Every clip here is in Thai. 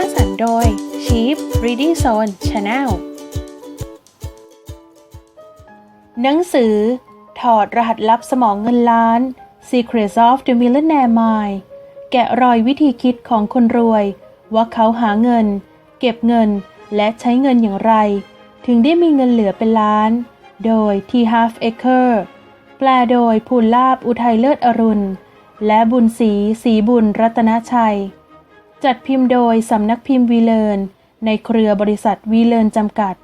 ร้างสรรค์โดย Cheap Reading Zone Channel หนังสือ ถอดรหัสลับสมองเงินล้าน Secrets of the Millionaire Mind แกะรอยวิธีคิดของคนรวย ว่าเขาหาเงิน เก็บเงินและใช้เงินอย่างไร ถึงได้มีเงินเหลือเป็นล้าน โดย T Half Acre แปลโดยภูลลาบอุทัยเลิศอรุณ และบุญศรีศรีบุญรัตนชัย จัดพิมพ์โดยสำนักพิมพ์วีเลนในเครือบริษัทวีเลนจำกัด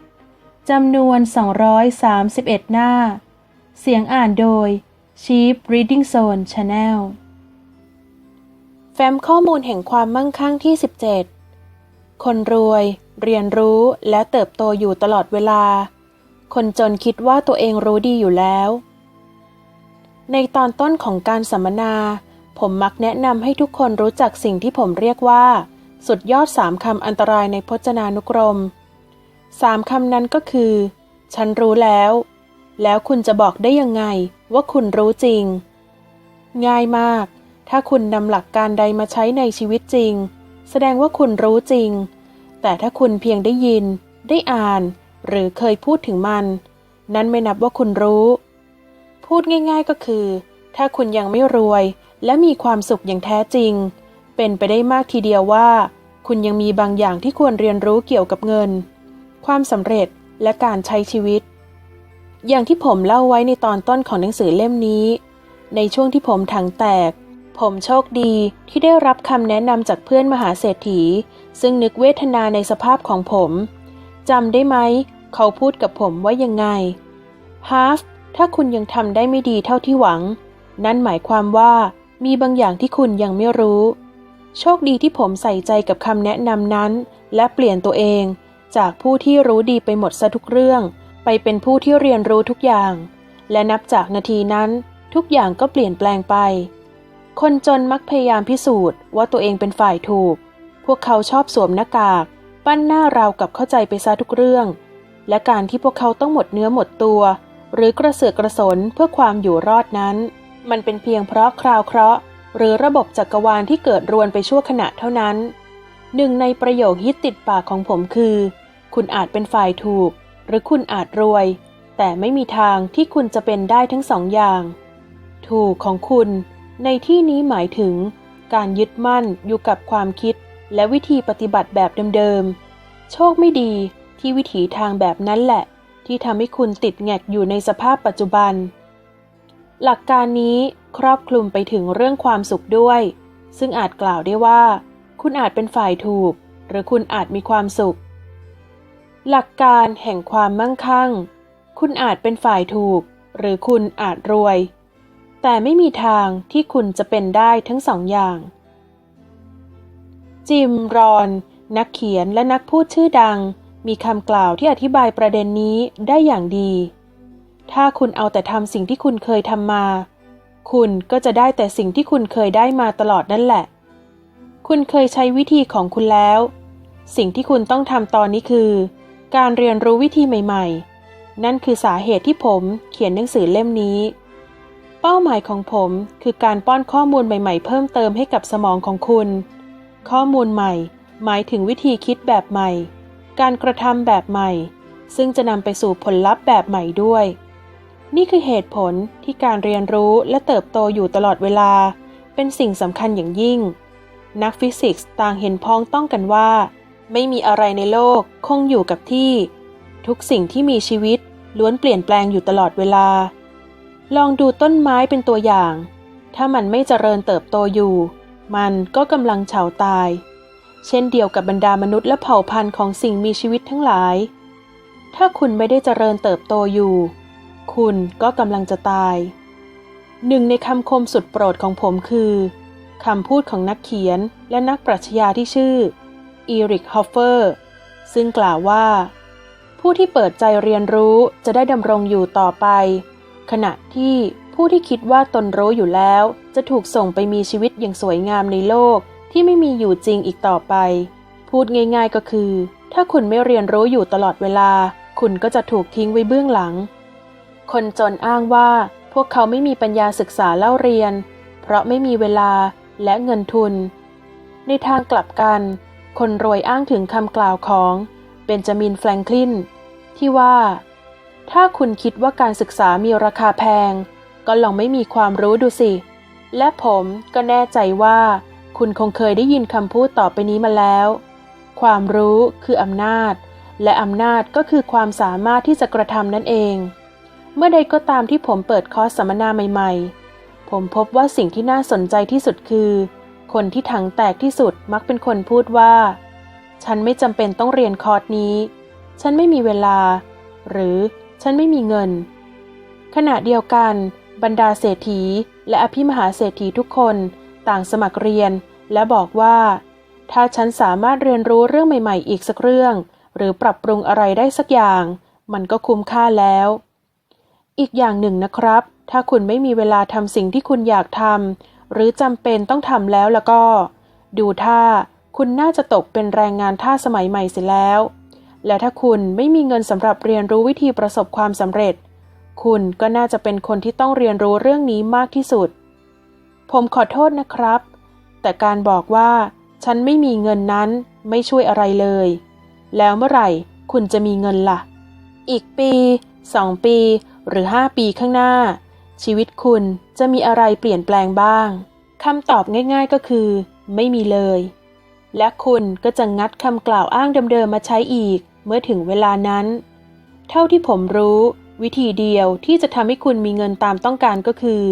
จำนวน 231 หน้า เสียงอ่านโดย Cheap Reading Zone Channel แฟ้มข้อมูลแห่งความมั่งคั่งที่ 17 คนรวย เรียนรู้และเติบโตอยู่ตลอดเวลา คนจนคิดว่าตัวเองรู้ดีอยู่แล้ว ในตอนต้นของการสัมมนา ผมมักแนะนำให้ทุกคนรู้จักสิ่งที่ผมเรียกว่า สุดยอดสามคำอันตรายในพจนานุกรมสามคำนั้นก็คือ ฉันรู้แล้ว แล้วคุณจะบอกได้ยังไงว่าคุณรู้จริง ง่ายมาก ถ้าคุณนำหลักการใดมาใช้ในชีวิตจริง แสดงว่าคุณรู้จริง แต่ถ้าคุณเพียงได้ยิน ได้อ่าน หรือเคยพูดถึงมัน นั้นไม่นับว่าคุณรู้ พูดง่าย ๆก็คือ ถ้าคุณยังไม่รวย และมีความสุขอย่างแท้จริง เป็นไปได้มากทีเดียวว่า คุณยังมีบางอย่างที่ควรเรียนรู้เกี่ยวกับเงิน ความสำเร็จและการใช้ชีวิต อย่างที่ผมเล่าไว้ในตอนต้นของหนังสือเล่มนี้ ในช่วงที่ผมถังแตก ผมโชคดีที่ได้รับคำแนะนำจากเพื่อนมหาเศรษฐี ซึ่งนึกเวทนาในสภาพของผมจำได้ไหม เขาพูดกับผมว่ายังไงฮาฟถ้าคุณยังทำได้ไม่ดีเท่าที่หวัง นั่นหมายความว่า มีบางอย่างที่คุณยังไม่รู้ โชคดีที่ผมใส่ใจกับคำแนะนำนั้น และเปลี่ยนตัวเอง จากผู้ที่รู้ดีไปหมดซะทุกเรื่อง ไปเป็นผู้ที่เรียนรู้ทุกอย่าง และนับจากนาทีนั้น ทุกอย่างก็เปลี่ยนแปลงไป คนจนมักพยายามพิสูจน์ว่าตัวเองเป็นฝ่ายถูก พวกเขาชอบสวมหน้ากาก ปั้นหน้าราวกับเข้าใจไปซะทุกเรื่อง และการที่พวกเขาต้องหมดเนื้อหมดตัว หรือกระเสือกกระสนเพื่อความอยู่รอดนั้น มันเป็นเพียงเพราะคราวเคราะห์ หรือระบบจักรวาลที่เกิดรวนไปชั่วขณะเท่านั้น หนึ่งในประโยคฮิตติดปากของผมคือ คุณอาจเป็นฝ่ายถูก หรือคุณอาจรวย แต่ไม่มีทางที่คุณจะเป็นได้ทั้งสองอย่าง ถูกของคุณ ในที่นี้หมายถึง การยึดมั่นอยู่กับความคิด และวิธีปฏิบัติแบบเดิมๆ โชคไม่ดีที่วิถีทางแบบนั้นแหละ ที่ทำให้คุณติดแงกอยู่ในสภาพปัจจุบัน หลักการนี้ครอบคลุมไปถึงเรื่องความสุขด้วย ซึ่งอาจกล่าวได้ว่า คุณอาจเป็นฝ่ายถูก หรือคุณอาจมีความสุข หลักการแห่งความมั่งคั่ง คุณอาจเป็นฝ่ายถูก หรือคุณอาจรวย แต่ไม่มีทางที่คุณจะเป็นได้ทั้งสองอย่าง จิม รอน นักเขียนและนักพูดชื่อดัง มีคำกล่าวที่อธิบายประเด็นนี้ได้อย่างดี ถ้าคุณเอาแต่ทำสิ่งที่คุณเคยทำมา คุณก็จะได้แต่สิ่งที่คุณเคยได้มาตลอดนั่นแหละ คุณเคยใช้วิธีของคุณแล้ว สิ่งที่คุณต้องทำตอนนี้คือ การเรียนรู้วิธีใหม่ ๆ นั่นคือสาเหตุที่ผมเขียนหนังสือเล่มนี้ เป้าหมายของผมคือการป้อนข้อมูลใหม่ ๆ เพิ่มเติมให้กับสมองของคุณ ข้อมูลใหม่ หมายถึงวิธีคิดแบบใหม่ การกระทำแบบใหม่ ซึ่งจะนำไปสู่ผลลัพธ์แบบใหม่ด้วย นี่คือเหตุผลที่การเรียนรู้และเติบโตอยู่ตลอดเวลา เป็นสิ่งสำคัญอย่างยิ่ง นักฟิสิกส์ต่างเห็นพ้องต้องกันว่า ไม่มีอะไรในโลกคงอยู่กับที่ ทุกสิ่งที่มีชีวิตล้วนเปลี่ยนแปลงอยู่ตลอดเวลา ลองดูต้นไม้เป็นตัวอย่าง ถ้ามันไม่เจริญเติบโตอยู่ มันก็กำลังเฉาตาย เช่นเดียวกับบรรดามนุษย์และเผ่าพันธุ์ของสิ่งมีชีวิตทั้งหลาย ถ้าคุณไม่ได้เจริญเติบโตอยู่ คุณก็กำลังจะตาย หนึ่งในคำคมสุดโปรดของผมคือคำพูดของนักเขียนและนักปรัชญาที่ชื่ออีริกฮอฟเฟอร์ซึ่งกล่าวว่า ผู้ที่เปิดใจเรียนรู้จะได้ดำรงอยู่ต่อไป ขณะที่ผู้ที่คิดว่าตนรู้อยู่แล้ว จะถูกส่งไปมีชีวิตอย่างสวยงามในโลกที่ไม่มีอยู่จริงอีกต่อไป พูดง่ายๆก็คือ ถ้าคุณไม่เรียนรู้อยู่ตลอดเวลา คุณก็จะถูกทิ้งไว้เบื้องหลัง คนจนอ้างว่าพวกเขาไม่มีปัญญาศึกษาเล่าเรียน เพราะไม่มีเวลาและเงินทุน ในทางกลับกัน คนรวยอ้างถึงคำกล่าวของเบนจามินแฟรงคลินที่ว่า ถ้าคุณคิดว่าการศึกษามีราคาแพง ก็ลองไม่มีความรู้ดูสิ และผมก็แน่ใจว่า คุณคงเคยได้ยินคำพูดต่อไปนี้มาแล้ว ความรู้คืออำนาจ และอำนาจก็คือความสามารถที่จะกระทำนั่นเอง เมื่อใดก็ตามที่ผมเปิดคอร์สสัมมนาใหม่ๆ ผมพบว่าสิ่งที่น่าสนใจที่สุดคือ คนที่ถังแตกที่สุดมักเป็นคนพูดว่า ฉันไม่จำเป็นต้องเรียนคอร์สนี้ ฉันไม่มีเวลา หรือฉันไม่มีเงิน ขณะเดียวกัน บรรดาเศรษฐี และอภิมหาเศรษฐีทุกคนต่างสมัครเรียน และบอกว่า ถ้าฉันสามารถเรียนรู้เรื่องใหม่ ๆ อีกสักเรื่อง หรือปรับปรุงอะไรได้สักอย่าง มันก็คุ้มค่าแล้ว อีกอย่างหนึ่งนะครับ ถ้าคุณไม่มีเวลาทำสิ่งที่คุณอยากทำหรือจำเป็นต้องทำแล้วแล้วก็ ดูท่าคุณน่าจะตกเป็นแรงงานท่าสมัยใหม่เสียแล้ว และถ้าคุณไม่มีเงินสำหรับเรียนรู้วิธีประสบความสำเร็จ คุณก็น่าจะเป็นคนที่ต้องเรียนรู้เรื่องนี้มากที่สุด ผมขอโทษนะครับ แต่การบอกว่า ฉันไม่มีเงินนั้นไม่ช่วยอะไรเลย แล้วเมื่อไหร่คุณจะมีเงินล่ะ อีกปีสองปี หรือห้าปีข้างหน้า ชีวิตคุณจะมีอะไรเปลี่ยนแปลงบ้างคำตอบง่าย ๆก็คือ ไม่มีเลย และคุณก็จะงัดคำกล่าวอ้างเดิมๆมาใช้อีก เมื่อถึงเวลานั้น เท่าที่ผมรู้ วิธีเดียวที่จะทำให้คุณมีเงินตามต้องการก็คือ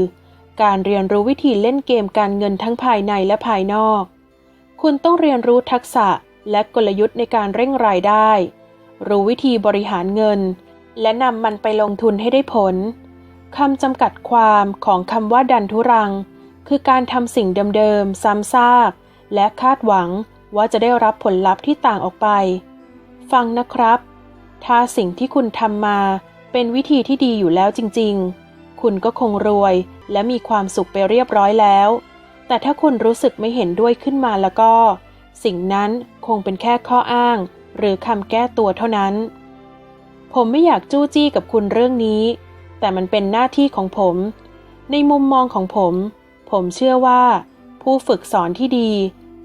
การเรียนรู้วิธีเล่นเกมการเงินทั้งภายในและภายนอก คุณต้องเรียนรู้ทักษะและกลยุทธ์ในการเร่งรายได้ รู้วิธีบริหารเงิน และนำมันไปลงทุนให้ได้ผลคำจำกัดความของคำว่าดันทุรัง คือการทำสิ่งเดิมๆ ซ้ำซาก และคาดหวังว่าจะได้รับผลลัพธ์ที่ต่างออกไป ฟังนะครับ ถ้าสิ่งที่คุณทำมาเป็นวิธีที่ดีอยู่แล้วจริงๆ คุณก็คงรวยและมีความสุขไปเรียบร้อยแล้ว แต่ถ้าคุณรู้สึกไม่เห็นด้วยขึ้นมาแล้วก็ สิ่งนั้นคงเป็นแค่ข้ออ้าง หรือคำแก้ตัวเท่านั้น ผมไม่อยากจู้จี้กับคุณเรื่องนี้ แต่มันเป็นหน้าที่ของผม ในมุมมองของผม ผมเชื่อว่า ผู้ฝึกสอนที่ดี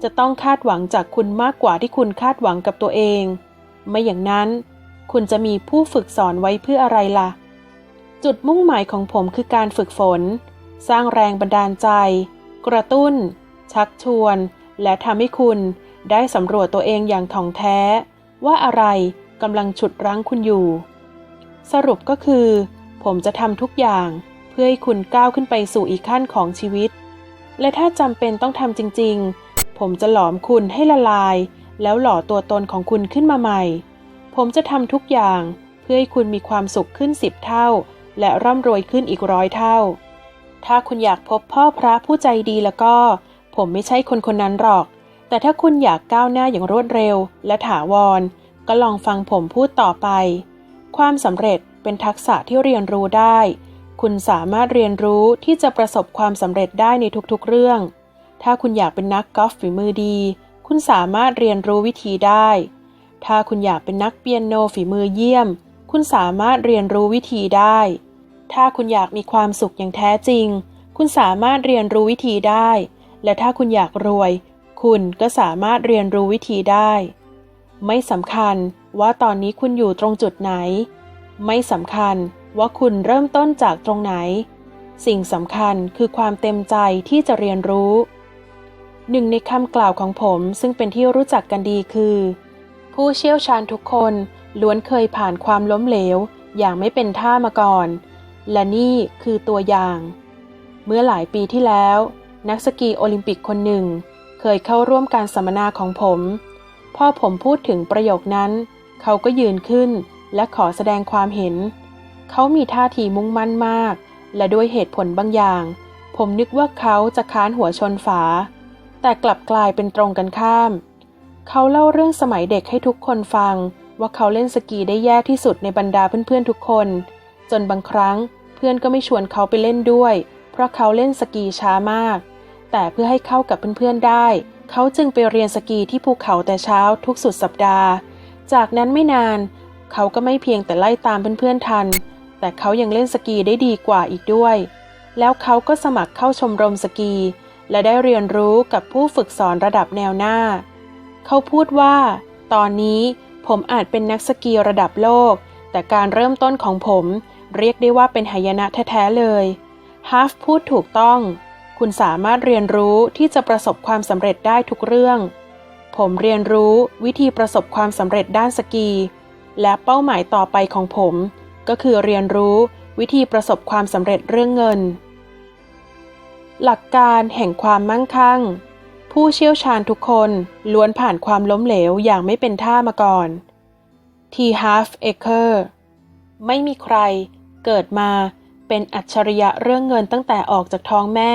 จะต้องคาดหวังจากคุณมากกว่าที่คุณคาดหวังกับตัวเอง ไม่อย่างนั้น คุณจะมีผู้ฝึกสอนไว้เพื่ออะไรล่ะ จุดมุ่งหมายของผมคือการฝึกฝน สร้างแรงบันดาลใจ กระตุ้น ชักชวน และทำให้คุณได้สำรวจตัวเองอย่างถ่องแท้ ว่าอะไร กำลังฉุดรั้งคุณอยู่ สรุปก็คือ ผมจะทำทุกอย่างเพื่อให้คุณก้าวขึ้นไปสู่อีกขั้นของชีวิต และถ้าจำเป็นต้องทำจริง ๆ ผมจะหลอมคุณให้ละลาย แล้วหล่อตัวตนของคุณขึ้นมาใหม่ ผมจะทำทุกอย่างเพื่อให้คุณมีความสุขขึ้นสิบเท่า และร่ำรวยขึ้นอีกร้อยเท่า ถ้าคุณอยากพบพ่อพระผู้ใจดีแล้วก็ ผมไม่ใช่คนคนนั้นหรอก แต่ถ้าคุณอยากก้าวหน้าอย่างรวดเร็ว และถาวร ก็ลองฟังผมพูดต่อไป ความสำเร็จเป็นทักษะที่เรียนรู้ได้ คุณสามารถเรียนรู้ที่จะประสบความสำเร็จได้ในทุกๆเรื่อง ถ้าคุณอยากเป็นนักกอล์ฟฝีมือดี คุณสามารถเรียนรู้วิธีได้ ถ้าคุณอยากเป็นนักเปียโนฝีมือเยี่ยม คุณสามารถเรียนรู้วิธีได้ ถ้าคุณอยากมีความสุขอย่างแท้จริง คุณสามารถเรียนรู้วิธีได้ และถ้าคุณอยากรวย คุณก็สามารถเรียนรู้วิธีได้ ไม่สำคัญว่าตอนนี้คุณอยู่ตรงจุดไหน ไม่สำคัญว่าคุณเริ่มต้นจากตรงไหน สิ่งสำคัญคือความเต็มใจที่จะเรียนรู้ หนึ่งในคำกล่าวของผมซึ่งเป็นที่รู้จักกันดีคือ ผู้เชี่ยวชาญทุกคนล้วนเคยผ่านความล้มเหลวอย่างไม่เป็นท่ามาก่อน และนี่คือตัวอย่าง เมื่อหลายปีที่แล้ว นักสกีโอลิมปิกคนหนึ่ง เคยเข้าร่วมการสัมมนาของผม พอผมพูดถึงประโยคนั้น เขาก็ยืนขึ้นและขอแสดงความเห็น เขามีท่าทีมุ่งมั่นมาก และด้วยเหตุผลบางอย่าง ผมนึกว่าเขาจะค้านหัวชนฝา แต่กลับกลายเป็นตรงกันข้าม เขาเล่าเรื่องสมัยเด็กให้ทุกคนฟัง ว่าเขาเล่นสกีได้แย่ที่สุดในบรรดาเพื่อนๆทุกคน จนบางครั้งเพื่อนก็ไม่ชวนเขาไปเล่นด้วย เพราะเขาเล่นสกีช้ามาก แต่เพื่อให้เข้ากับเพื่อนๆได้ เขาจึงไปเรียนสกีที่ภูเขาแต่เช้าทุกสุดสัปดาห์ จากนั้นไม่นาน เขาก็ไม่เพียงแต่ไล่ตามเพื่อนๆทัน แต่เขายังเล่นสกีได้ดีกว่าอีกด้วย แล้วเขาก็สมัครเข้าชมรมสกี และได้เรียนรู้กับผู้ฝึกสอนระดับแนวหน้า เขาพูดว่า ตอนนี้ผมอาจเป็นนักสกีระดับโลก แต่การเริ่มต้นของผมเรียกได้ว่าเป็นหายนะแท้ๆเลยฮาฟพูดถูกต้อง คุณสามารถเรียนรู้ที่จะประสบความสำเร็จได้ทุกเรื่อง ผมเรียนรู้วิธีประสบความสำเร็จด้านสกี และเป้าหมายต่อไปของผม ก็คือเรียนรู้วิธีประสบความสำเร็จเรื่องเงิน หลักการแห่งความมั่งคั่ง ผู้เชี่ยวชาญทุกคนล้วนผ่านความล้มเหลวอย่างไม่เป็นท่ามาก่อน T. Half Acre ไม่มีใครเกิดมาเป็นอัจฉริยะเรื่องเงินตั้งแต่ออกจากท้องแม่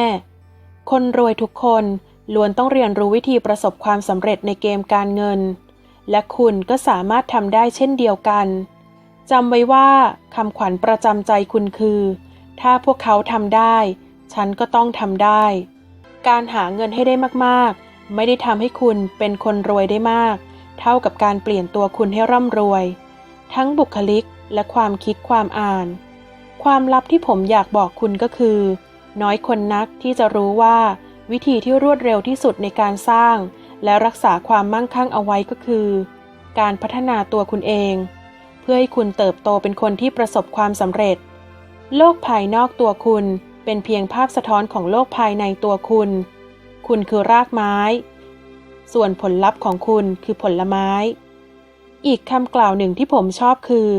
คนรวยทุกคนล้วนต้องเรียนรู้วิธีประสบความสำเร็จในเกมการเงิน และคุณก็สามารถทำได้เช่นเดียวกันจำไว้ว่าคำขวัญประจำใจคุณคือ ถ้าพวกเขาทำได้ ฉันก็ต้องทำได้ การหาเงินให้ได้มากๆ ไม่ได้ทำให้คุณเป็นคนรวยได้มาก เท่ากับการเปลี่ยนตัวคุณให้ร่ำรวย ทั้งบุคลิกและความคิดความอ่าน ความลับที่ผมอยากบอกคุณก็คือ น้อยคนนักที่จะรู้ว่า วิธีที่รวดเร็วที่สุดในการสร้าง และรักษาความมั่งคั่งเอาไว้ก็คือ การพัฒนาตัวคุณเอง เพื่อให้คุณเติบโตเป็นคนที่ประสบความสำเร็จ โลกภายนอกตัวคุณเป็นเพียงภาพสะท้อนของโลกภายในตัวคุณ คุณคือรากไม้ ส่วนผลลัพธ์ของคุณคือผลไม้ อีกคำกล่าวหนึ่งที่ผมชอบคือ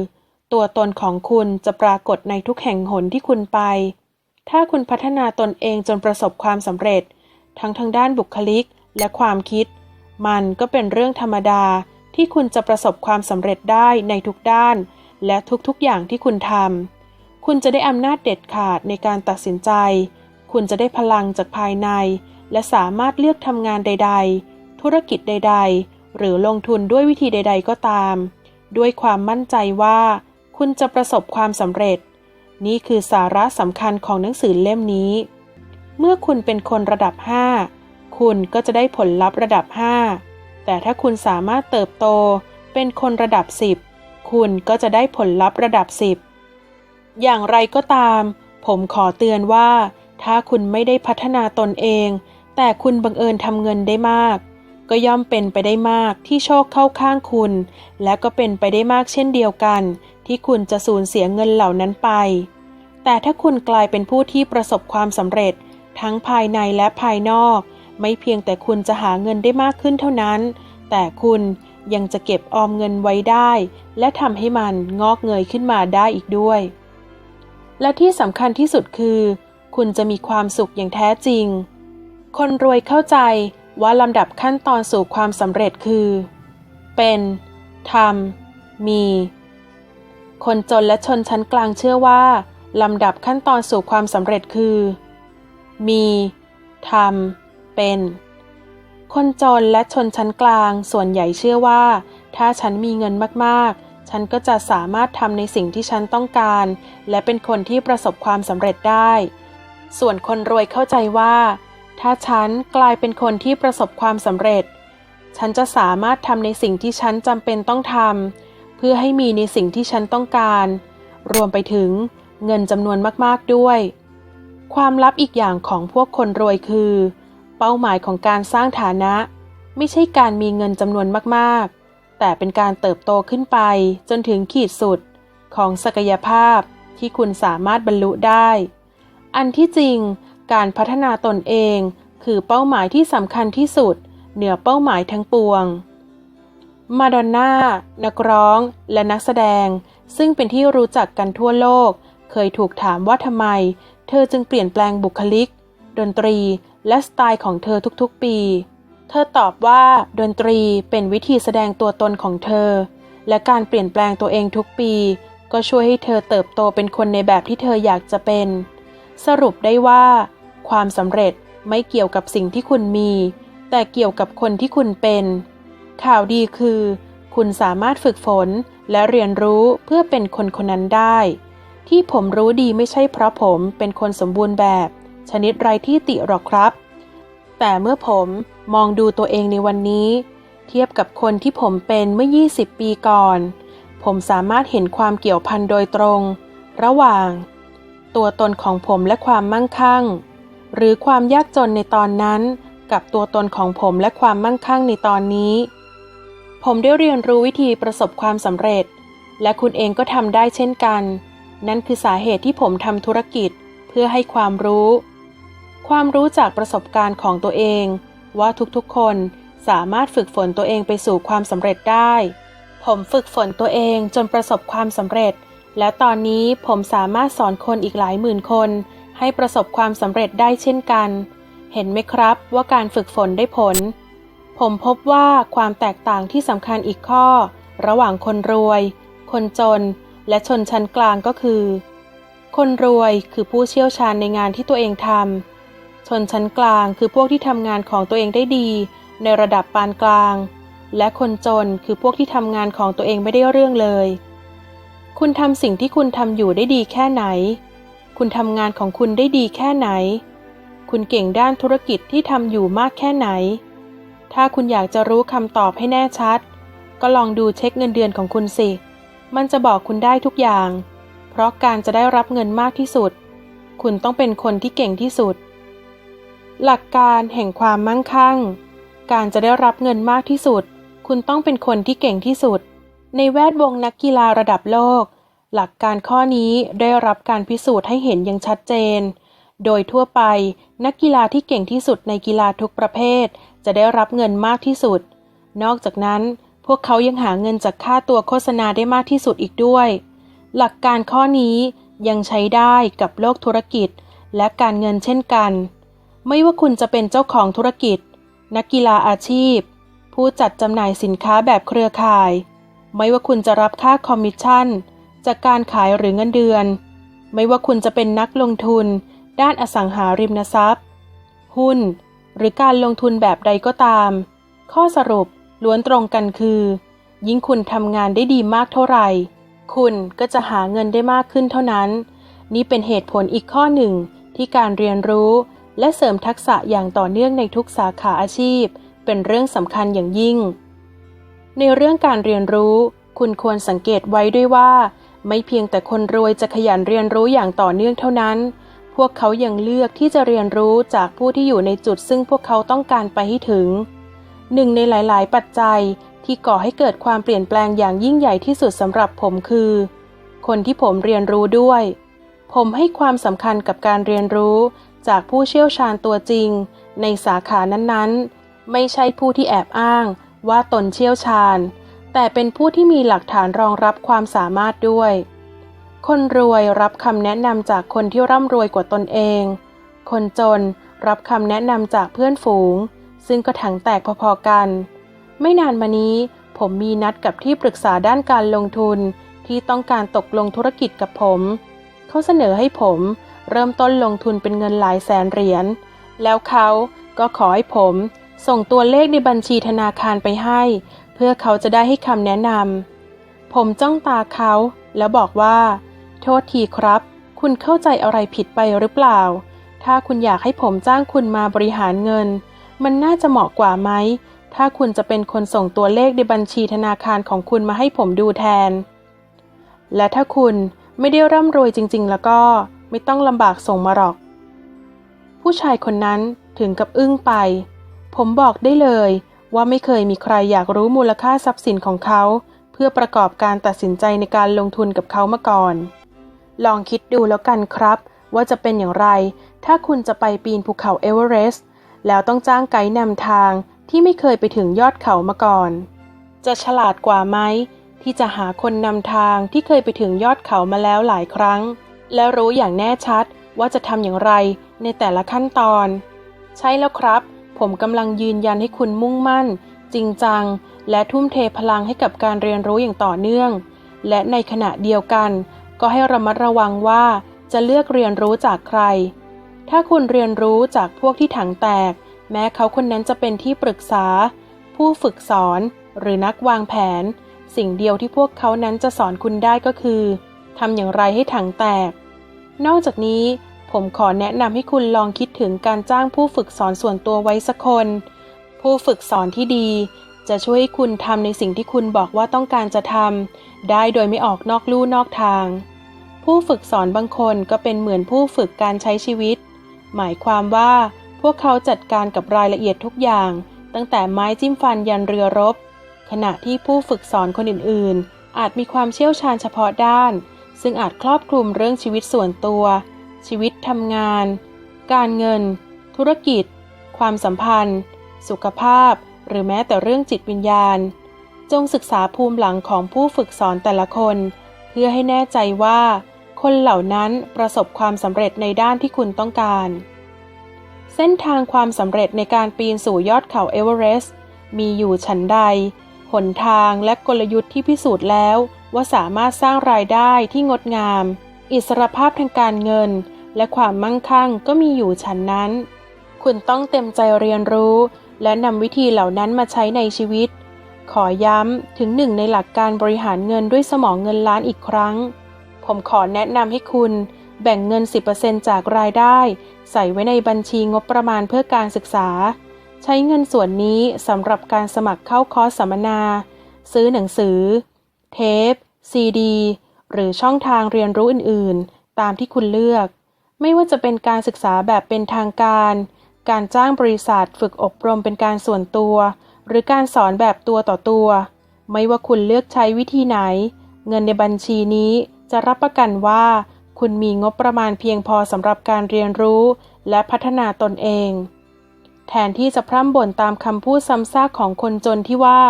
ตัวตนของคุณจะปรากฏในทุกแห่งหนที่คุณไป ถ้าคุณพัฒนาตนเองจนประสบความสำเร็จ ทั้งทางด้านบุคลิกและความคิด มันก็เป็นเรื่องธรรมดาที่คุณจะประสบความสำเร็จได้ในทุกด้าน และทุกๆอย่างที่คุณทำคุณจะได้อำนาจเด็ดขาดในการตัดสินใจ คุณจะได้พลังจากภายใน และสามารถเลือกทำงานใด ๆ ธุรกิจใด ๆ หรือลงทุนด้วยวิธีใด ๆ ก็ตาม ด้วยความมั่นใจว่า คุณจะประสบความสำเร็จ นี่คือสาระสำคัญของหนังสือเล่มนี้ เมื่อคุณเป็นคนระดับ 5 คุณก็จะได้ผลลัพธ์ระดับ 5 แต่ถ้าคุณสามารถเติบโตเป็นคนระดับ 10 คุณก็จะได้ผลลัพธ์ระดับ 10 อย่างไรก็ตาม ผมขอเตือนว่า ถ้าคุณไม่ได้พัฒนาตนเอง แต่คุณบังเอิญทำเงินได้มาก ก็ย่อมเป็นไปได้มากที่โชคเข้าข้างคุณ และก็เป็นไปได้มากเช่นเดียวกัน ที่คุณจะสูญเสียเงินเหล่านั้นไป แต่ถ้าคุณกลายเป็นผู้ที่ประสบความสำเร็จ ทั้งภายในและภายนอก ไม่เพียงแต่คุณจะหาเงินได้มากขึ้นเท่านั้น แต่คุณยังจะเก็บออมเงินไว้ได้ และทำให้มันงอกเงยขึ้นมาได้อีกด้วย และที่สำคัญที่สุดคือ คุณจะมีความสุขอย่างแท้จริง คนรวยเข้าใจว่าลำดับขั้นตอนสู่ความสำเร็จคือ เป็น ทำ มี คนจนและชนชั้นกลางเชื่อว่า ลำดับขั้นตอนสู่ความสำเร็จคือ มีทำเป็น คนจนและชนชั้นกลางส่วนใหญ่เชื่อว่า ถ้าฉันมีเงินมากๆ ฉันก็จะสามารถทำในสิ่งที่ฉันต้องการ และเป็นคนที่ประสบความสำเร็จได้ ส่วนคนรวยเข้าใจว่า ถ้าฉันกลายเป็นคนที่ประสบความสำเร็จ ฉันจะสามารถทำในสิ่งที่ฉันจำเป็นต้องทำ เพื่อให้มีในสิ่งที่ฉันต้องการ รวมไปถึงเงินจำนวนมากๆด้วย ความลับอีกอย่างของพวกคนรวยคือ เป้าหมายของการสร้างฐานะ ไม่ใช่การมีเงินจำนวนมากๆ แต่เป็นการเติบโตขึ้นไปจนถึงขีดสุดของศักยภาพที่คุณสามารถบรรลุได้ อันที่จริง การพัฒนาตนเองคือเป้าหมายที่สำคัญที่สุด เหนือเป้าหมายทั้งปวง มาดอนน่า นักร้อง และนักแสดง ซึ่งเป็นที่รู้จักกันทั่วโลก เคยถูกถามว่าทำไม เธอจึงเปลี่ยนแปลงบุคลิก ดนตรี และสไตล์ของเธอทุกๆปี เธอตอบว่าดนตรีเป็นวิธีแสดงตัวตนของเธอ และการเปลี่ยนแปลงตัวเองทุกปี ก็ช่วยให้เธอเติบโตเป็นคนในแบบที่เธออยากจะเป็น สรุปได้ว่า ความสำเร็จไม่เกี่ยวกับสิ่งที่คุณมี แต่เกี่ยวกับคนที่คุณเป็น ข่าวดีคือ คุณสามารถฝึกฝนและเรียนรู้เพื่อเป็นคนคนนั้นได้ ที่ผมรู้ดีไม่ใช่เพราะผมเป็นคนสมบูรณ์แบบ ชนิดไร้ที่ติหรอกครับ แต่เมื่อผมมองดูตัวเองในวันนี้ เทียบกับคนที่ผมเป็นเมื่อ 20 ปีก่อน ผมสามารถเห็นความเกี่ยวพันโดยตรง ระหว่าง ตัวตนของผมและความมั่งคั่ง หรือความยากจนในตอนนั้นกับตัวตนของผมและความมั่งคั่งในตอนนี้ ผมได้เรียนรู้วิธีประสบความสำเร็จ และคุณเองก็ทำได้เช่นกัน นั่นคือสาเหตุที่ผมทำธุรกิจเพื่อให้ความรู้ ความรู้จากประสบการณ์ของตัวเอง ว่าทุกๆคนสามารถฝึกฝนตัวเองไปสู่ความสำเร็จได้ ผมฝึกฝนตัวเองจนประสบความสำเร็จ และตอนนี้ผมสามารถสอนคนอีกหลายหมื่นคน ให้ประสบความสำเร็จได้เช่นกัน เห็นไหมครับว่าการฝึกฝนได้ผล ผมพบว่าความแตกต่างที่สำคัญอีกข้อ ระหว่างคนรวย คนจน และชนชั้นกลางก็คือ คนรวยคือผู้เชี่ยวชาญในงานที่ตัวเองทำชนชั้นกลางคือพวกที่ทำงานของตัวเองได้ดี ในระดับปานกลาง และคนจนคือพวกที่ทำงานของตัวเองไม่ได้เรื่องเลย คุณทำสิ่งที่คุณทำอยู่ได้ดีแค่ไหน คุณทำงานของคุณได้ดีแค่ไหน คุณเก่งด้านธุรกิจที่ทำอยู่มากแค่ไหน ถ้าคุณอยากจะรู้คำตอบให้แน่ชัด ก็ลองดูเช็คเงินเดือนของคุณสิ มันจะบอกคุณได้ทุกอย่าง เพราะการจะได้รับเงินมากที่สุด คุณต้องเป็นคนที่เก่งที่สุด หลักการแห่งความมั่งคั่ง การจะได้รับเงินมากที่สุด คุณต้องเป็นคนที่เก่งที่สุด ในแวดวงนักกีฬาระดับโลก หลักการข้อนี้ได้รับการพิสูจน์ให้เห็นอย่างชัดเจน โดยทั่วไป นักกีฬาที่เก่งที่สุดในกีฬาทุกประเภท จะได้รับเงินมากที่สุด นอกจากนั้น พวกเขายังหาเงินจากค่าตัวโฆษณาได้มากที่สุดอีกด้วย หลักการข้อนี้ยังใช้ได้กับโลกธุรกิจ และการเงินเช่นกัน ไม่ว่าคุณจะเป็นเจ้าของธุรกิจ นักกีฬาอาชีพ ผู้จัดจำหน่ายสินค้าแบบเครือข่าย ไม่ว่าคุณจะรับค่าคอมมิชชั่น จากการขายหรือเงินเดือน ไม่ว่าคุณจะเป็นนักลงทุน ด้านอสังหาริมทรัพย์ หุ้น หรือการลงทุนแบบใดก็ตาม ข้อสรุปล้วนตรงกันคือ ยิ่งคุณทำงานได้ดีมากเท่าไหร่ คุณก็จะหาเงินได้มากขึ้นเท่านั้น นี่เป็นเหตุผลอีกข้อหนึ่งที่การเรียนรู้ และเสริมทักษะอย่างต่อเนื่องในทุกสาขาอาชีพ เป็นเรื่องสำคัญอย่างยิ่ง ในเรื่องการเรียนรู้ คุณควรสังเกตไว้ด้วยว่า ไม่เพียงแต่คนรวยจะขยันเรียนรู้อย่างต่อเนื่องเท่านั้น พวกเขายังเลือกที่จะเรียนรู้จากผู้ที่อยู่ในจุดซึ่งพวกเขาต้องการไปให้ถึง หนึ่งในหลาย ๆ ปัจจัยที่ก่อให้เกิดความเปลี่ยนแปลงอย่างยิ่งใหญ่ที่สุดสำหรับผมคือ คนที่ผมเรียนรู้ด้วย ผมให้ความสำคัญกับการเรียนรู้จากผู้เชี่ยวชาญตัวจริง ในสาขานั้น ๆ ไม่ใช่ผู้ที่แอบอ้างว่าตนเชี่ยวชาญ แต่เป็นผู้ที่มีหลักฐานรองรับความสามารถด้วย คนรวยรับคำแนะนำจากคนที่ร่ำรวยกว่าตนเอง คนจนรับคำแนะนำจากเพื่อนฝูง ซึ่งก็ถังแตกพอๆกัน ไม่นานมานี้ผมมีนัดกับที่ปรึกษาด้านการลงทุนที่ต้องการตกลงธุรกิจกับผม เขาเสนอให้ผมเริ่มต้นลงทุนเป็นเงินหลายแสนเหรียญ แล้วเขาก็ขอให้ผม ส่งตัวเลขในบัญชีธนาคารไปให้ เพื่อเขาจะได้ให้คำแนะนำผมจ้องตาเขาแล้วบอกว่า โทษทีครับ คุณเข้าใจอะไรผิดไปหรือเปล่า ถ้าคุณอยากให้ผมจ้างคุณมาบริหารเงิน มันน่าจะเหมาะกว่าไหม ถ้าคุณจะเป็นคนส่งตัวเลขในบัญชีธนาคารของคุณมาให้ผมดูแทน และถ้าคุณไม่ได้ร่ำรวยจริง ๆ แล้วก็ไม่ต้องลำบากส่งมาหรอก ผู้ชายคนนั้นถึงกับอึ้งไป ผมบอกได้เลยว่าไม่เคยมีใครอยากรู้มูลค่าทรัพย์สินของเขา เพื่อประกอบการตัดสินใจในการลงทุนกับเขามาก่อน ลองคิดดูแล้วกันครับ ว่าจะเป็นอย่างไร ถ้าคุณจะไปปีนภูเขาเอเวอเรสต์แล้วต้องจ้างไกด์นำทางที่ไม่เคยไปถึงยอดเขามาก่อน จะฉลาดกว่าไหมที่จะหาคนนำทางที่เคยไปถึงยอดเขามาแล้วหลายครั้ง และรู้อย่างแน่ชัดว่าจะทำอย่างไรในแต่ละขั้นตอน ใช่แล้วครับ ผมกำลังยืนยันให้คุณมุ่งมั่น จริงจัง และทุ่มเทพลังให้กับการเรียนรู้อย่างต่อเนื่อง และในขณะเดียวกัน ก็ให้ระมัดระวังว่าจะเลือกเรียนรู้จากใคร ถ้าคุณเรียนรู้จากพวกที่ถังแตก แม้เขาคนนั้นจะเป็นที่ปรึกษา ผู้ฝึกสอนหรือนักวางแผน สิ่งเดียวที่พวกเขานั้นจะสอนคุณได้ก็คือทำอย่างไรให้ถังแตก นอกจากนี้ ผมขอแนะนำให้คุณลองคิดถึงการจ้างผู้ฝึกสอนส่วนตัวไว้สักคน ผู้ฝึกสอนที่ดี จะช่วยให้คุณทำในสิ่งที่คุณบอกว่าต้องการจะทำได้โดยไม่ออกนอกลู่นอกทาง ผู้ฝึกสอนบางคนก็เป็นเหมือนผู้ฝึกการใช้ชีวิต หมายความว่าพวกเขาจัดการกับรายละเอียดทุกอย่าง ตั้งแต่ไม้จิ้มฟันยันเรือรบ ขณะที่ผู้ฝึกสอนคนอื่นๆ อาจมีความเชี่ยวชาญเฉพาะด้าน ซึ่งอาจครอบคลุมเรื่องชีวิตส่วนตัว ชีวิตทำงาน การเงิน ธุรกิจ ความสัมพันธ์ สุขภาพ หรือแม้แต่เรื่องจิตวิญญาณ จงศึกษาภูมิหลังของผู้ฝึกสอนแต่ละคน เพื่อให้แน่ใจว่า คนเหล่านั้นประสบความสำเร็จในด้านที่คุณต้องการ เส้นทางความสำเร็จในการปีนสู่ยอดเขาเอเวอเรสต์มีอยู่ฉันใด หนทางและกลยุทธ์ที่พิสูจน์แล้วว่าสามารถสร้างรายได้ที่งดงาม อิสรภาพทางการเงิน และความมั่งคั่งก็มีอยู่ฉันนั้น คุณต้องเต็มใจเรียนรู้ และนำวิธีเหล่านั้นมาใช้ในชีวิต ขอย้ำถึงหนึ่งในหลักการบริหารเงินด้วยสมองเงินล้านอีกครั้ง ผมขอแนะนำให้คุณแบ่งเงิน 10%จากรายได้ ใส่ไว้ในบัญชีงบประมาณเพื่อการศึกษา ใช้เงินส่วนนี้สำหรับการสมัครเข้าคอร์สสัมมนา ซื้อหนังสือ เทป ซีดี หรือช่องทางเรียนรู้อื่น ๆ ตามที่คุณเลือก ไม่ว่าจะเป็นการศึกษาแบบเป็นทางการ การจ้างบริษัทฝึกอบรมเป็นการส่วนตัว หรือการสอนแบบตัวต่อตัว ไม่ว่าคุณเลือกใช้วิธีไหน เงินในบัญชีนี้จะรับประกันว่า คุณมีงบประมาณเพียงพอสำหรับการเรียนรู้ และพัฒนาตนเอง แทนที่จะพร่ำบ่นตามคำพูดซ้ำซากของคนจนที่ว่า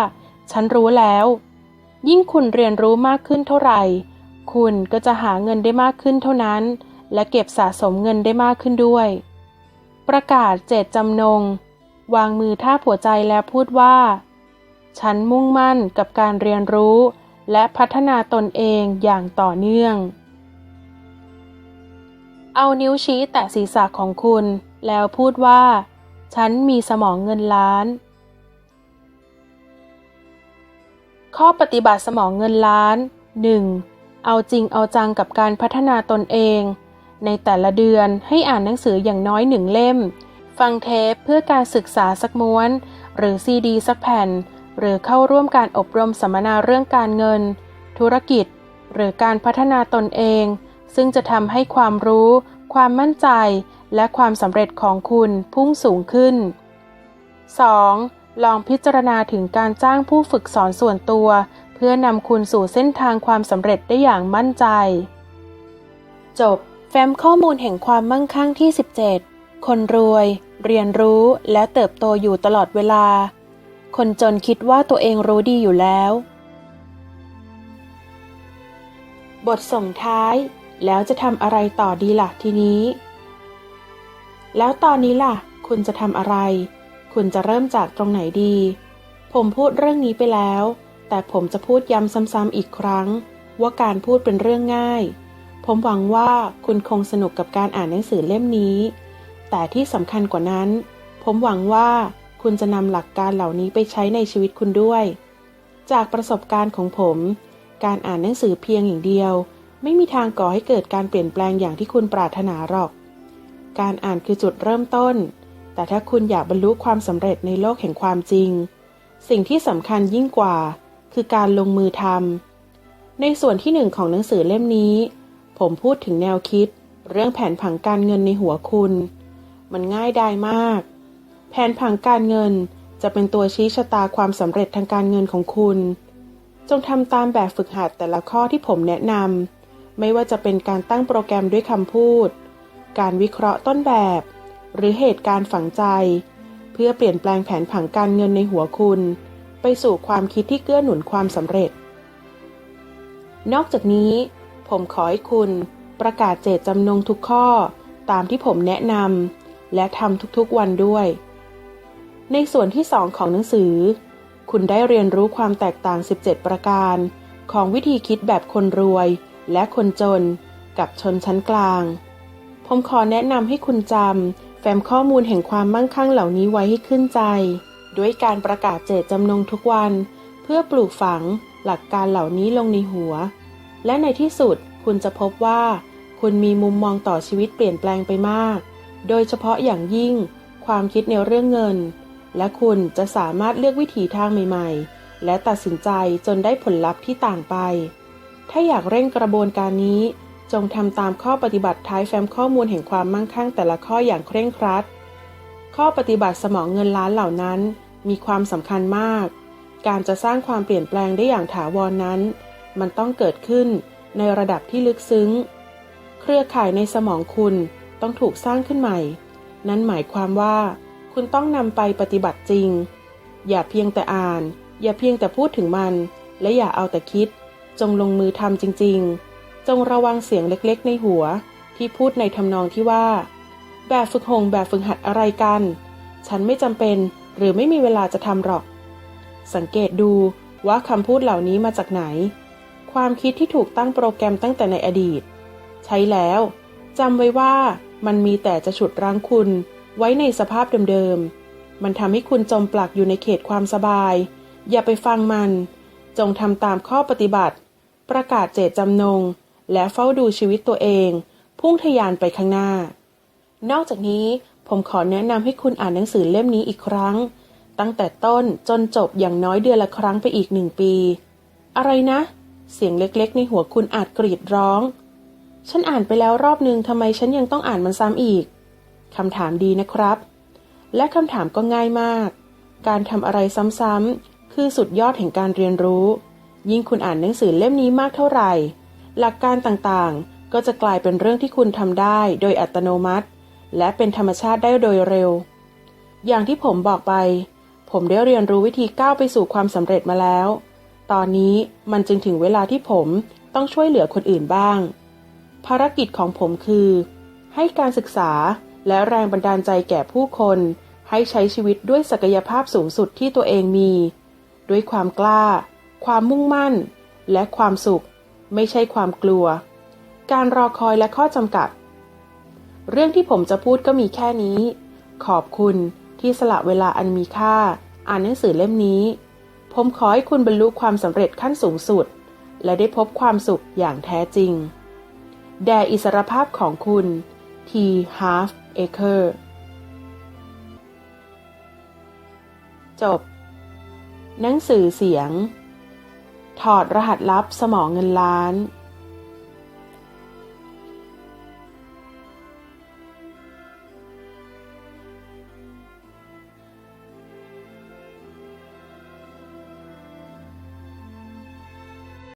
ฉันรู้แล้ว ยิ่งคุณเรียนรู้มากขึ้นเท่าไหร่ คุณก็จะหาเงินได้มากขึ้นเท่านั้น และเก็บสะสมเงินได้มากขึ้นด้วย ประกาศเจตจำนง วางมือท่าหัวใจแล้วพูดว่า ฉันมุ่งมั่นกับการเรียนรู้ และพัฒนาตนเองอย่างต่อเนื่อง เอานิ้วชี้แตะศีรษะของคุณ แล้วพูดว่า ฉันมีสมองเงินล้าน ข้อปฏิบัติสมองเงินล้าน 1. เอาจริงเอาจังกับการพัฒนาตนเอง ในแต่ละเดือนให้อ่านหนังสืออย่างน้อยหนึ่งเล่ม ฟังเทปเพื่อการศึกษาสักม้วน หรือซีดีสักแผ่น หรือเข้าร่วมการอบรมสัมมนาเรื่องการเงิน ธุรกิจ หรือการพัฒนาตนเอง ซึ่งจะทำให้ความรู้ ความมั่นใจ และความสำเร็จของคุณพุ่งสูงขึ้น 2. ลองพิจารณาถึงการจ้างผู้ฝึกสอนส่วนตัว เพื่อนำคุณสู่เส้นทางความสำเร็จได้อย่างมั่นใจ จบ ฟ้มข้อมูลแห่งความมั่งคั่งที่ 17 คนรวย เรียนรู้และเติบโตอยู่ตลอดเวลา คนจนคิดว่าตัวเองรู้ดีอยู่แล้ว บทส่งท้าย แล้วจะทำอะไรต่อดีล่ะทีนี้ แล้วตอนนี้ล่ะ คุณจะทำอะไร คุณจะเริ่มจากตรงไหนดี ผมพูดเรื่องนี้ไปแล้ว แต่ผมจะพูดย้ำซ้ำๆอีกครั้ง ว่าการพูดเป็นเรื่องง่าย ผมหวังว่าคุณคงสนุกกับการอ่านหนังสือเล่มนี้ แต่ที่สำคัญกว่านั้น ผมหวังว่าคุณจะนำหลักการเหล่านี้ไปใช้ในชีวิตคุณด้วย จากประสบการณ์ของผม การอ่านหนังสือเพียงอย่างเดียว ไม่มีทางก่อให้เกิดการเปลี่ยนแปลงอย่างที่คุณปรารถนาหรอก การอ่านคือจุดเริ่มต้น แต่ถ้าคุณอยากบรรลุความสำเร็จในโลกแห่งความจริง สิ่งที่สำคัญยิ่งกว่า คือการลงมือทำในส่วนที่หนึ่งของหนังสือเล่มนี้ ผมพูดถึงแนวคิด เรื่องแผนผังการเงินในหัวคุณ มันง่ายดายมาก แผนผังการเงินจะเป็นตัวชี้ชะตาความสำเร็จทางการเงินของคุณ จงทำตามแบบฝึกหัดแต่ละข้อที่ผมแนะนำ ไม่ว่าจะเป็นการตั้งโปรแกรมด้วยคำพูด การวิเคราะห์ต้นแบบ หรือเหตุการณ์ฝังใจ เพื่อเปลี่ยนแปลงแผนผังการเงินในหัวคุณ ไปสู่ความคิดที่เกื้อหนุนความสำเร็จ นอกจากนี้ ผมขอให้คุณประกาศเจตจำนงทุกข้อตามที่ผมแนะนำและทำทุกๆวันด้วย ในส่วนที่2ของหนังสือ คุณได้เรียนรู้ความแตกต่าง 17 ประการ ของวิธีคิดแบบคนรวยและคนจนกับชนชั้นกลาง ผมขอแนะนำให้คุณจำแฟ้มข้อมูลแห่งความมั่งคั่งเหล่านี้ไว้ให้ขึ้นใจ ด้วยการประกาศเจตจำนงทุกวัน เพื่อปลูกฝังหลักการเหล่านี้ลงในหัว และในที่สุดคุณจะพบว่า คุณมีมุมมองต่อชีวิตเปลี่ยนแปลงไปมาก โดยเฉพาะอย่างยิ่ง ความคิดในเรื่องเงิน และคุณจะสามารถเลือกวิถีทางใหม่ๆ และตัดสินใจจนได้ผลลัพธ์ที่ต่างไป ถ้าอยากเร่งกระบวนการนี้ จงทำตามข้อปฏิบัติท้ายแฟ้มข้อมูลแห่งความมั่งคั่งแต่ละข้ออย่างเคร่งครัด ข้อปฏิบัติสมองเงินล้านเหล่านั้น มีความสำคัญมาก การจะสร้างความเปลี่ยนแปลงได้อย่างถาวรนนั้น มันต้องเกิดขึ้นในระดับที่ลึกซึ้ง เครือข่ายในสมองคุณต้องถูกสร้างขึ้นใหม่ นั่นหมายความว่า คุณต้องนำไปปฏิบัติจริง อย่าเพียงแต่อ่าน อย่าเพียงแต่พูดถึงมัน และอย่าเอาแต่คิด จงลงมือทำจริง ๆ จงระวังเสียงเล็กๆ ในหัว ที่พูดในทำนองที่ว่า แบบฝึกหงแบบฝึกหัดอะไรกัน ฉันไม่จำเป็นหรือไม่มีเวลาจะทำหรอก สังเกตดูว่าคำพูดเหล่านี้มาจากไหน ความคิดที่ถูกตั้งโปรแกรมตั้งแต่ในอดีต ใช้แล้วจำไว้ว่ามันมีแต่จะฉุดรั้งคุณไว้ในสภาพเดิมๆ มันทำให้คุณจมปลักอยู่ในเขตความสบาย อย่าไปฟังมัน จงทำตามข้อปฏิบัติ ประกาศเจตจำนง และเฝ้าดูชีวิตตัวเอง พุ่งทะยานไปข้างหน้า นอกจากนี้ผมขอแนะนำให้คุณอ่านหนังสือเล่มนี้อีกครั้ง ตั้งแต่ต้นจนจบอย่างน้อยเดือนละครั้งไปอีกหนึ่งปี อะไรนะ เสียงเล็กๆ ในหัวคุณอาจกรีดร้อง ฉันอ่านไปแล้วรอบนึงทำไมฉันยังต้องอ่านมันซ้ำอีกคำถามดีนะครับ และคำถามก็ง่ายมาก การทำอะไรซ้ำๆคือสุดยอดแห่งการเรียนรู้ ยิ่งคุณอ่านหนังสือเล่มนี้มากเท่าไหร่ หลักการต่างๆ ก็จะกลายเป็นเรื่องที่คุณทำได้โดยอัตโนมัติ และเป็นธรรมชาติได้โดยเร็ว อย่างที่ผมบอกไป ผมได้เรียนรู้วิธีก้าวไปสู่ความสำเร็จมาแล้ว ตอนนี้มันจึงถึงเวลาที่ผมต้องช่วยเหลือคนอื่นบ้าง ภารกิจของผมคือ ให้การศึกษาและแรงบันดาลใจแก่ผู้คนให้ใช้ชีวิตด้วยศักยภาพสูงสุดที่ตัวเองมี ด้วยความกล้า ความมุ่งมั่น และความสุข ไม่ใช่ความกลัว การรอคอยและข้อจำกัด เรื่องที่ผมจะพูดก็มีแค่นี้ ขอบคุณที่สละเวลาอันมีค่า อ่านหนังสือเล่มนี้ ผมขอให้คุณบรรลุความสำเร็จขั้นสูงสุด และได้พบความสุขอย่างแท้จริง แด่อิสรภาพของคุณ T. Half Acre จบ หนังสือเสียง ถอดรหัสลับสมองเงินล้าน